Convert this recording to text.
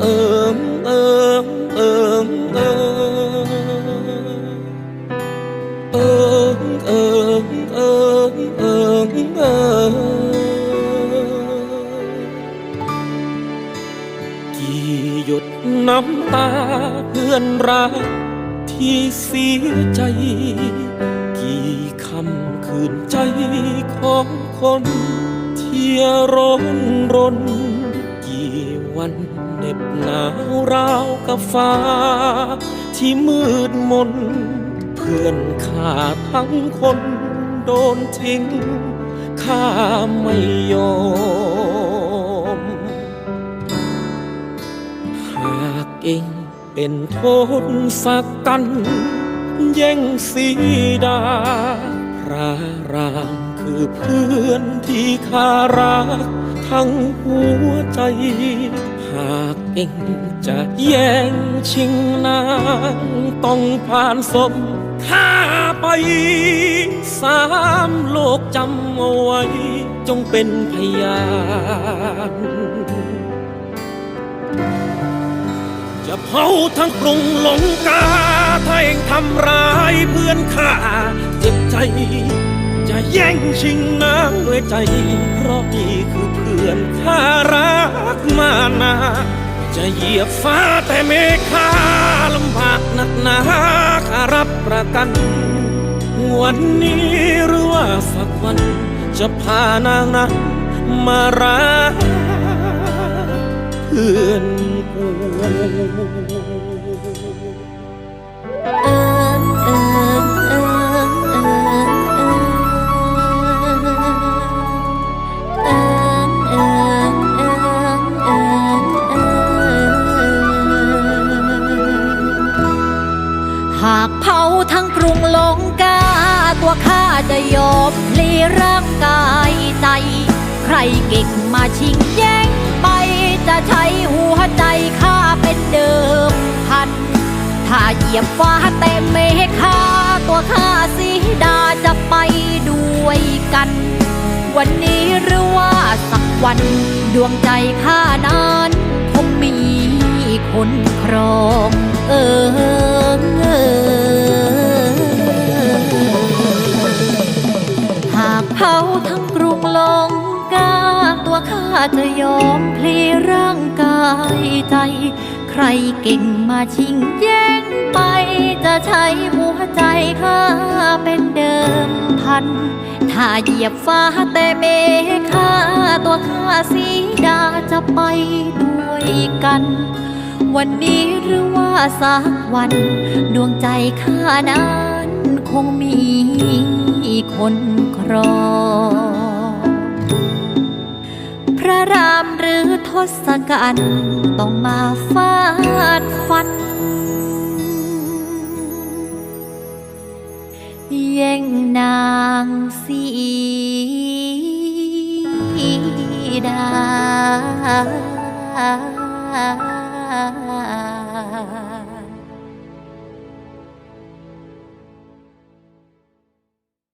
เอิงเอิงเอิงเอิงเอิงเอิงเอิงเอิงเอิงกี่หยดน้ำตาเพื่อนรักที่เสียใจ กี่คำคืนใจของคนที่ร้อนรนกี่วัน เน็บหนาวราวกับฟ้า ที่มืดมน เพื่อนข้าทั้งคนโดนทิ้ง ข้าไม่ยอม หากเองเป็นโทษสักกัน แย่งสีดาพระราม คือเพื่อนที่ข้ารักทั้งหัวใจ หากเองจะแย่งชิงนางต้องผ่านศพข้าไป สามโลกจำเอาไว้ จงเป็นพยานจะเผาทั้งกรุงหลงกาถ้าเองทำร้ายเพื่อนข้าเจ็บใจ จะแย่งชิงน้ำด้วยใจ เพราะนี่คือเพื่อนข้ารักมานา จะเหยียบฟ้าแต่เมฆาลำบากหนักหนาข้ารับประกัน วันนี้หรือว่าสักวัน จะพานางนั้นมารักเพื่อนกู หากเผาทั้งกรุงลงกา ตัวข้าจะยอมพลีร่างกายใจ ใครเก่งมาชิงแย่งไป จะใช้หัวใจข้าเป็นเดิมพัน ถ้าเหยียบฟ้าแต่ไม่ให้ข้าตัวข้าสีดาจะไปด้วยกัน วันนี้หรือว่าสักวันดวงใจข้านั้นคงมีคนครอง ลงกาตัวข้าจะยอมพลีร่างกายใจ ใครเก่งมาชิงแย่งไป จะใช้หัวใจข้าเป็นเดิมพัน ถ้าเหยียบฟ้าแต่เมฆาตัวข้าสีดาจะไปด้วยกัน วันนี้หรือว่าสักวัน ดวงใจข้านั้นคงมีคนครอง ระรามหรือทศกัณฐ์ต้องมาฟาดฟัน แย่งนางสีดา